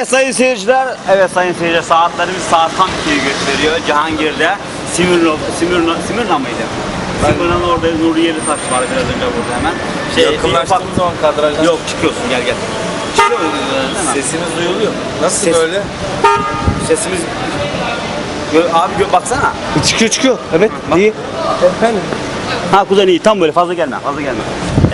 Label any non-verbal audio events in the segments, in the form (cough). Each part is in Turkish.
Evet sayın seyirciler, evet sayın seyirciler saatlerimiz saat tam 2'yi gösteriyor. Cihangir'de Simirno, Simirno, Simirna mıydı? Simirna'nın orada Nuriyeli Taş var biraz önce burada hemen. Şey, Yakınlaştığımız zaman kadrajdan Yok çıkıyorsun gel gel. Mi? sesimiz duyuluyor. Nasıl Ses- böyle? Sesimiz... Gö- abi gö- baksana. Çıkıyor çıkıyor. Evet. iyi. Efendim. Ha kuzen iyi tam böyle fazla gelme fazla gelme.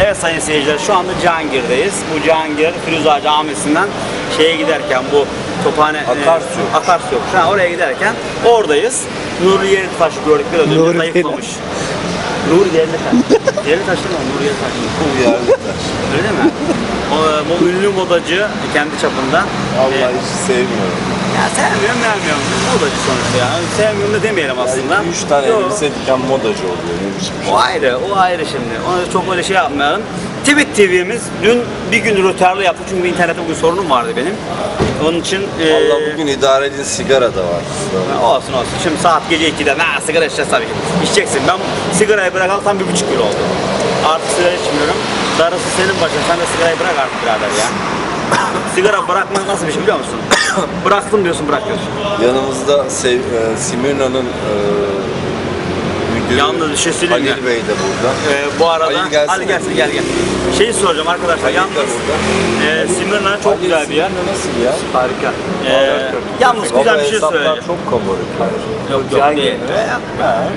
Evet sayın seyirciler şu anda Cihangir'deyiz. Bu Cihangir Firuza Camisi'nden şeye giderken bu Tophane Akarsu. E, Akarsu yok. An oraya giderken oradayız. Nuri Yeritaş gördük biraz önce Nuri zayıflamış. Nuri Yeritaş. Yeritaş değil mi? o? Nuri Yeritaş. Bu yerde. Öyle mi? O, bu ünlü modacı kendi çapında. Vallahi E, hiç sevmiyorum. ya sevmiyorum beğenmiyorum. Modacı sonuçta ya. Sevmiyorum da demeyelim aslında. Yani üç tane Yo. elbise diken modacı oluyor. Ne biçim şey. O ayrı, o ayrı şimdi. Onu çok öyle şey yapmayalım. Tibet TV'miz dün bir gün rötarlı yaptı çünkü internette bugün sorunum vardı benim. Onun için e, Allah bugün idare edin sigara da var. olsun olsun. Şimdi saat gece 2'de ne sigara içeceğiz tabii ki. İçeceksin. Ben sigarayı bırakalı tam bir buçuk yıl oldu. Artık sigara içmiyorum. Darısı senin başına. Sen de sigarayı bırak artık birader ya. (coughs) sigara bırakmak nasıl bir şey biliyor musun? (coughs) Bıraktım diyorsun bırakıyorsun. Yanımızda sev, e, Simirna'nın e, müdürü Yalnız bir şey söyleyeyim mi? Halil Bey de burada. Ee, bu arada Halil gelsene. hadi gelsin gel gel. Şeyi soracağım arkadaşlar. Yalnız e, Simirna çok güzel bir yer. Nasıl ya? Harika. Ee, yalnız güzel bir şey hesaplar söyleyeceğim. çok kabarık. Yok yok değil.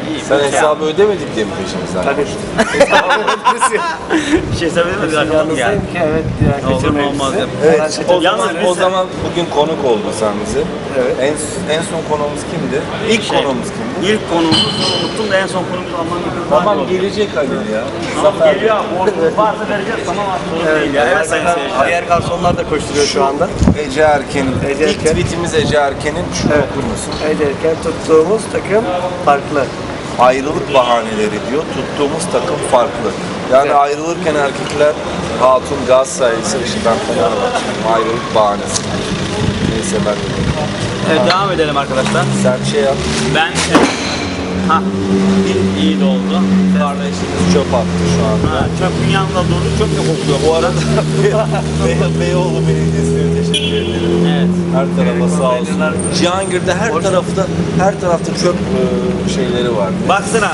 İyi, Sen bir şey hesabı ödemedik diye mi peşimizden? Tabii. (laughs) (laughs) Bir şey? Bir arkadaşım geldi. Yalnızdayım ki evet. Ya, Olur mu olmaz ya. Evet, o. Yalnız zaman, biz o zaman bugün konuk oldun sen bize. Evet. En, en son konuğumuz kimdi? İlk Şey, konuğumuz kimdi? İlk konumuz unuttum da en son konumuz Alman. Tamam gelecek Halil ya. Tamam geliyor abi. (laughs) Varsa vereceğiz. Tamam abi. Sorun değil ya. Evet sayın seyirciler. Diğer garsonlar da koşturuyor şu anda. Ece Erken'in, Ece ilk Erken. tweetimiz Ece Erken'in şunu Evet. okur musun? Ederken tuttuğumuz takım farklı. Ayrılık bahaneleri diyor, tuttuğumuz takım farklı. Yani Evet. ayrılırken erkekler Hatun Galatasaray ise işte ben Fenerbahçe'yim. Ayrılık bahanesi. Neyse ben Evet devam edelim arkadaşlar. sen şey yap. Ben Ha, iyi, iyi de oldu. Kardeşiniz çöp attı şu anda. Ha, çöpün yanında durdu, çöp de kokuyor. Bu arada (laughs) Bey- Beyoğlu Belediyesi'ne teşekkür ederim. Her tarafa sağ olsun. Cihangir'de her tarafta her tarafta çöp e, şeyleri var. Baksana,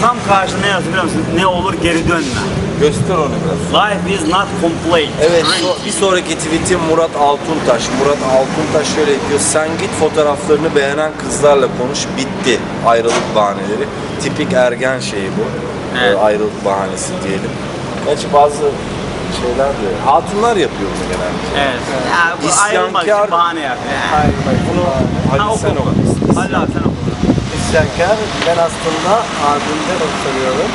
tam karşında ne yazıyor biliyor musun? Ne olur geri dönme. Göster onu biraz. Life is not complete. Evet, so- bir sonraki tweetim Murat Altuntaş. Murat Altuntaş şöyle diyor. Sen git fotoğraflarını beğenen kızlarla konuş. Bitti. Ayrılık bahaneleri. Tipik ergen şeyi bu. Evet. Ee, ayrılık bahanesi diyelim. Gerçi bazı şeyler de hatunlar yapıyor bunu genelde. Evet. Ya, bu İsyankar- ayrılmak için bahane yapıyor. Yani. Hayır bak bunu Hadi Ha, oku, sen oku. oku. Abi sen oku. isyankar. Ben aslında abimden hoşlanıyorum.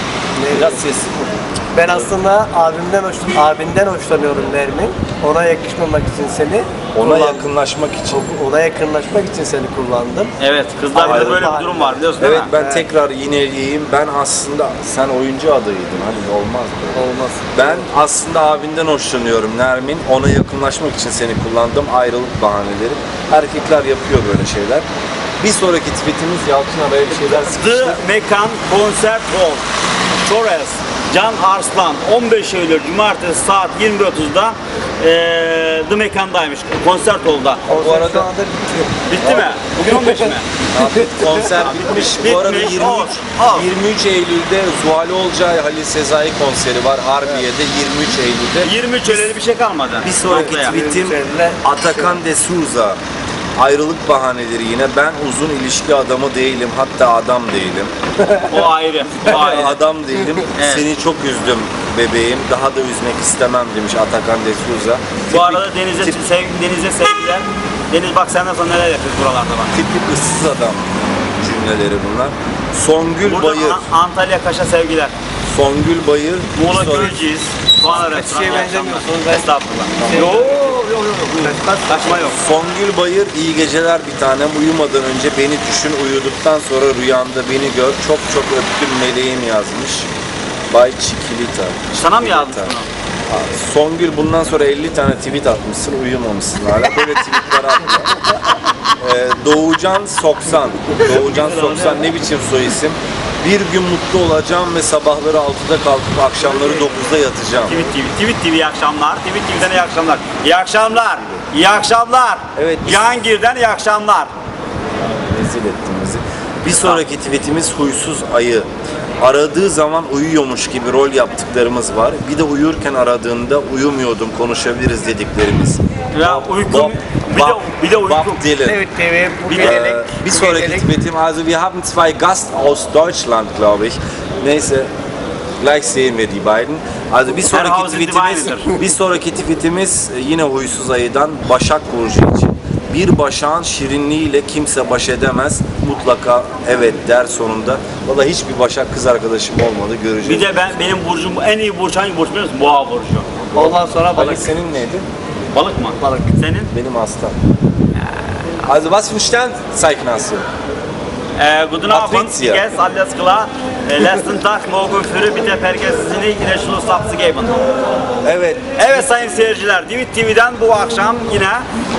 Biraz konuş. Ben aslında abimden hoş, abinden hoşlanıyorum Nermin. Ona yakışmamak için seni Ona kullandım. yakınlaşmak için. ona yakınlaşmak için seni kullandım. Evet, kızlarda böyle bir durum var biliyorsun değil Evet mi? ben Evet. tekrar yineleyeyim. Ben aslında sen oyuncu adayıydın. Hadi olmaz böyle. Olmaz. Ben aslında abinden hoşlanıyorum Nermin. Ona yakınlaşmak için seni kullandım. Ayrılık bahaneleri. Erkekler yapıyor böyle şeyler. Bir sonraki tweetimiz Yalçın araya bir şeyler The sıkıştı. Mekan Concert Hall. Torres. Can Arslan 15 Eylül Cumartesi saat 20.30'da eee The Mekan'daymış. Konser Hall'da. Bu arada- şu anda bitiyor. Bitti mi? Bugün 15 mi? (laughs) Abi, konser bitmiş. Bu arada Bitmiş. 23, Ol, ol. 23 Eylül'de Zuhal Olcay Halil Sezai konseri var Harbiye'de 23 Eylül'de. 23 Eylül'de bir şey kalmadı. Bir sonraki Noktaya. tweetim Atakan de Souza. Ayrılık bahaneleri yine. Ben uzun ilişki adamı değilim. Hatta adam değilim. O ayrı. O ayrı. adam değilim. Evet. Seni çok üzdüm bebeğim. Daha da üzmek istemem demiş Atakan de Souza. Bu Tipik- arada Deniz'e, tip- sev, Deniz'e sevgiler. Deniz bak senden sonra neler yapıyoruz buralarda bak. tipik ıssız adam cümleleri bunlar. Songül Burada Bayır. An- Antalya Kaş'a sevgiler. Songül Bayır. Muğla bir sonraki- Köyceğiz. Soğan restoran. şeye iyi benzemiyorsunuz. Estağfurullah. Yo Kaçma yok. Songül Bayır iyi geceler bir tanem. Uyumadan önce beni düşün. Uyuduktan sonra rüyamda beni gör. Çok çok öptüm meleğim yazmış. Bay Çikilita. Sana mı yazdın Çikilita. bunu? Aa, Songül bundan sonra 50 tane tweet atmışsın. Uyumamışsın hala. Böyle tweetler atma. (laughs) Ee, Doğucan Soksan. Doğucan Soksan ne biçim soy isim? Bir gün mutlu olacağım ve sabahları 6'da kalkıp akşamları 9'da yatacağım. Tweet TV, Tweet TV iyi akşamlar. Tweet TV'den iyi akşamlar. İyi akşamlar. İyi akşamlar. Evet, Cihangir'den iyi akşamlar. Rezil ettin bizi. Bir sonraki tweetimiz huysuz ayı. Aradığı zaman uyuyormuş gibi rol yaptıklarımız var. Bir de uyurken aradığında uyumuyordum konuşabiliriz dediklerimiz. Ya uykum, Bob- bir de, Bob- bir de uykum. Bob Dylan. Evet TV bu Bir- gecelik. Äh, bir bu sonraki gecelik- tweetim, also wir haben zwei Gast aus Deutschland, glaube ich. Neyse, gleich sehen wir die beiden. Also (laughs) bir sonraki tweetimiz, bir sonraki tweetimiz yine huysuz ayıdan Başak Burcu için. Bir başağın şirinliğiyle kimse baş edemez. Mutlaka evet der sonunda. Valla hiçbir başak kız arkadaşım olmadı göreceğiz. Bir de ben benim burcum en iyi burç hangi burç biliyor musun? Boğa burcu. Ondan sonra Ali balık. senin neydi? Balık mı? Balık. Senin? Benim aslan. Also was für Sternzeichen hast du? Äh, guten Abend, geht's? Alles klar? Letzten Tag morgen früh bitte vergesini yine Schluss abzugeben. Evet. Evet sayın seyirciler, Divit TV'den bu akşam yine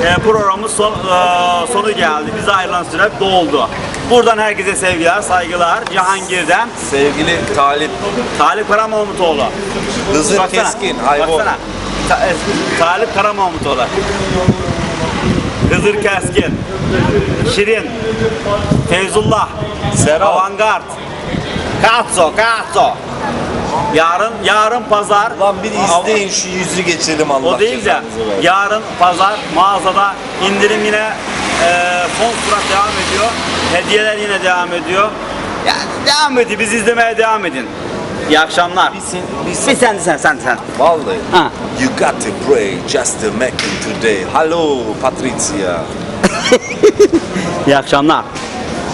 e, programın son, e, sonu geldi. Bize ayrılan süre doldu. Buradan herkese sevgiler, saygılar. Cihangir'den Sevgili Talip Talip Karamahmutoğlu. Hızır Keskin, Haybo. Baksana. Ta- e, Talip Karamahmutoğlu. Hızır Keskin. Şirin. Feyzullah. Serap. Avantgard. Katso, Katso. Yarın, yarın pazar. Lan bir izleyin şu yüzü geçelim Allah O değil de yarın pazar mağazada indirim yine e, son surat devam ediyor. Hediyeler yine devam ediyor. Ya devam ediyor. Biz izlemeye devam edin. İyi akşamlar. Bir sen, bir Bir sen. sen sen sen sen. Vallahi. Ha. You got to pray just to make it today. Hello Patricia. (laughs) İyi akşamlar.